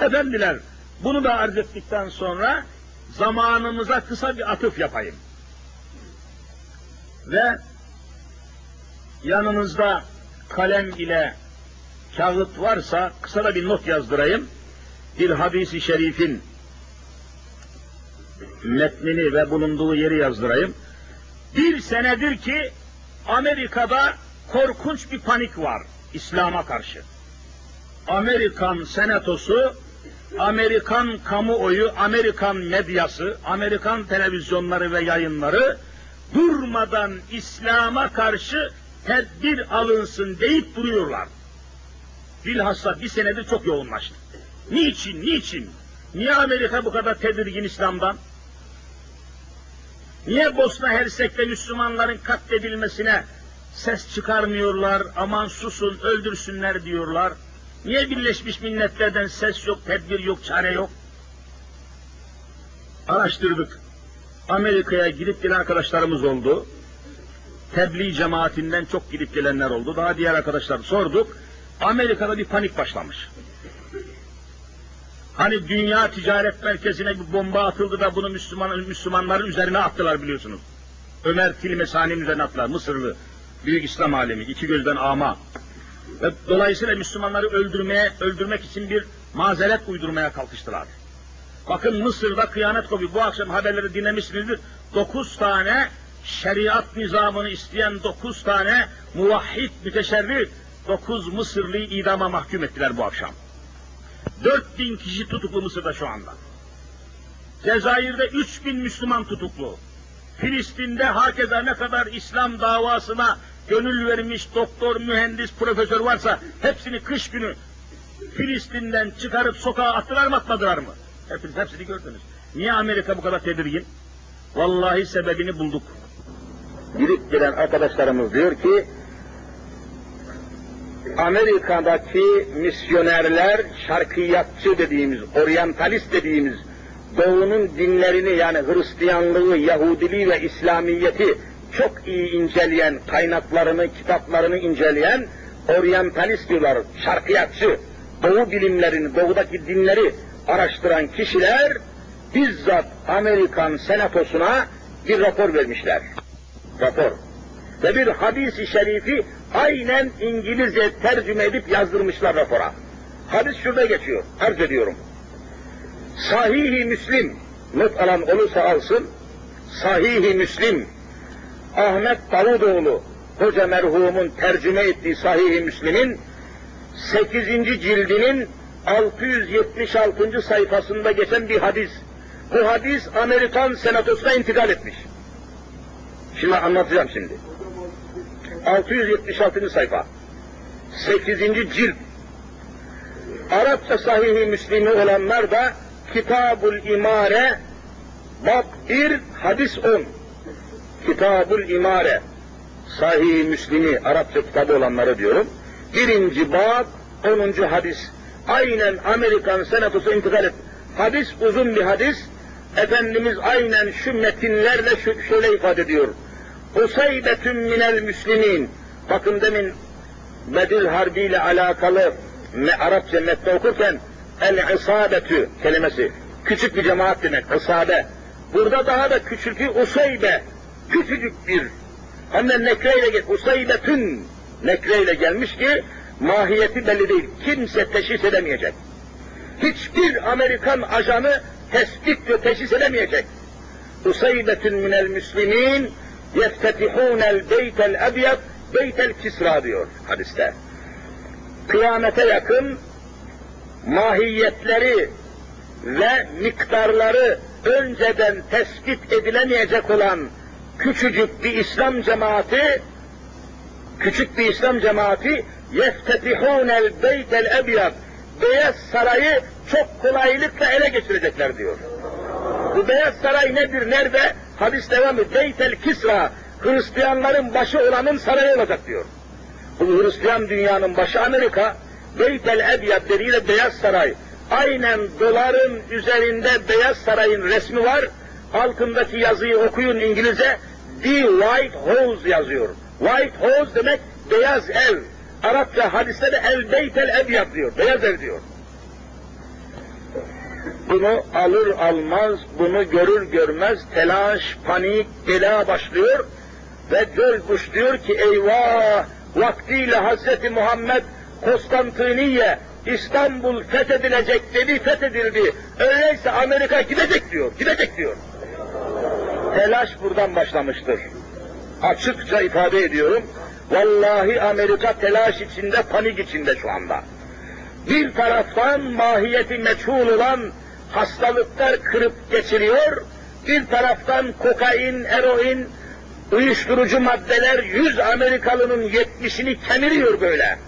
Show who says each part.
Speaker 1: Efendiler, bunu da arz ettikten sonra zamanımıza kısa bir atıf yapayım. Ve yanınızda kalem ile kağıt varsa kısa da bir not yazdırayım. Bir hadisi şerifin metnini ve bulunduğu yeri yazdırayım. Bir senedir ki Amerika'da korkunç bir panik var İslam'a karşı. Amerikan senatosu, Amerikan kamuoyu, Amerikan medyası, Amerikan televizyonları ve yayınları durmadan İslam'a karşı tedbir alınsın deyip duruyorlar. Bilhassa bir senedir çok yoğunlaştı. Niçin, niçin? Niye Amerika bu kadar tedirgin İslam'dan? Niye Bosna Hersek'te Müslümanların katledilmesine ses çıkarmıyorlar, aman susun, öldürsünler diyorlar? Niye Birleşmiş Milletler'den ses yok, tedbir yok, çare yok? Araştırdık. Amerika'ya gidip gelen arkadaşlarımız oldu. Tebliğ cemaatinden çok gidip gelenler oldu. Daha diğer arkadaşlar sorduk. Amerika'da bir panik başlamış. Hani dünya ticaret merkezine bir bomba atıldı da bunu Müslüman, Müslümanların üzerine attılar biliyorsunuz. Ömer Tilmesani'nin üzerine attılar. Mısırlı, büyük İslam alemi, iki gözden ama. Ve dolayısıyla Müslümanları öldürmeye, öldürmek için bir mazeret uydurmaya kalkıştılar. Bakın Mısır'da kıyamet kopuyor. Bu akşam haberleri dinlemişsinizdir. Dokuz tane şeriat nizamını isteyen dokuz tane muvahhid müteşerri dokuz Mısırlıyı idama mahkum ettiler bu akşam. Dört bin kişi tutuklu Mısır'da şu anda. Cezayir'de üç bin Müslüman tutuklu. Filistin'de hakeza ne kadar İslam davasına gönül vermiş doktor, mühendis, profesör varsa hepsini kış günü Filistin'den çıkarıp sokağa attılar mı atmadılar mı? Hepiniz hepsini gördünüz. Niye Amerika bu kadar tedirgin? Vallahi sebebini bulduk. Gidip gelen arkadaşlarımız diyor ki Amerika'daki misyonerler şarkiyatçı dediğimiz, oryantalist dediğimiz doğunun dinlerini yani Hristiyanlığı, Yahudiliği ve İslamiyeti çok iyi inceleyen, kaynaklarını, kitaplarını inceleyen oryantalist diyorlar, şarkiyatçı, doğu bilimlerini, doğudaki dinleri araştıran kişiler bizzat Amerikan senatosuna bir rapor vermişler. Rapor. Ve bir hadis-i şerifi aynen İngilizce tercüme edip yazdırmışlar rapora. Hadis şurada geçiyor, arz ediyorum. Sahih-i Müslim, not alan olursa alsın, Sahih-i Müslim, Ahmet Davutoğlu, hoca merhumun tercüme ettiği Sahih-i Müslim'in 8. cildinin 676. sayfasında geçen bir hadis. Bu hadis Amerikan senatosuna intikal etmiş. Şimdi anlatacağım şimdi. 676. sayfa. 8. cilt. Arapça sahih-i Müslimi olanlar da Kitabul İmare bab 1 hadis 10. Kitabul İmare sahih-i Müslimi Arapça kitabı olanları diyorum. Birinci bab 10. hadis. Aynen Amerikan senatosu intikal et. Hadis uzun bir hadis. Efendimiz aynen şu metinlerle şu, şöyle ifade ediyor. Usaybetün minel müslimin. Bakın demin Bedil Harbi ile alakalı me, Arapça metni okurken el isabetü kelimesi küçük bir cemaat demek isabe. Burada daha da küçültü usaybe küçücük bir hem de nekreyle gel usaybetün nekreyle gelmiş ki mahiyeti belli değil. Kimse teşhis edemeyecek. Hiçbir Amerikan ajanı tespit ve teşhis edemeyecek. Usaybetün minel müslimin yeftetihûnel beytel ebyad beytel kisra diyor hadiste. Kıyamete yakın mahiyetleri ve miktarları önceden tespit edilemeyecek olan küçücük bir İslam cemaati küçük bir İslam cemaati yeftetihûnel beytel ebyad Beyaz Sarayı çok kolaylıkla ele geçirecekler diyor. Bu Beyaz Saray nedir, nerede? Hadis devamı, Beytel Kisra, Hristiyanların başı olanın sarayı olacak diyor. Bu Hristiyan dünyanın başı Amerika, Beytel Ebyad dediğiyle Beyaz Saray. Aynen doların üzerinde Beyaz Saray'ın resmi var, altındaki yazıyı okuyun İngilizce, The White House yazıyor. White House demek beyaz ev. Arapça hadiste de el beytel ebyad diyor, beyaz ev diyor. Bunu alır almaz, bunu görür görmez telaş, panik, bela başlıyor ve George diyor ki eyvah vaktiyle Hazreti Muhammed Konstantiniye İstanbul fethedilecek dedi, fethedildi. Öyleyse Amerika gidecek diyor, gidecek diyor. Telaş buradan başlamıştır. Açıkça ifade ediyorum. Vallahi Amerika telaş içinde, panik içinde şu anda. Bir taraftan mahiyeti meçhul olan hastalıklar kırıp geçiriyor, bir taraftan kokain, eroin, uyuşturucu maddeler yüz Amerikalının yetmişini kemiriyor böyle.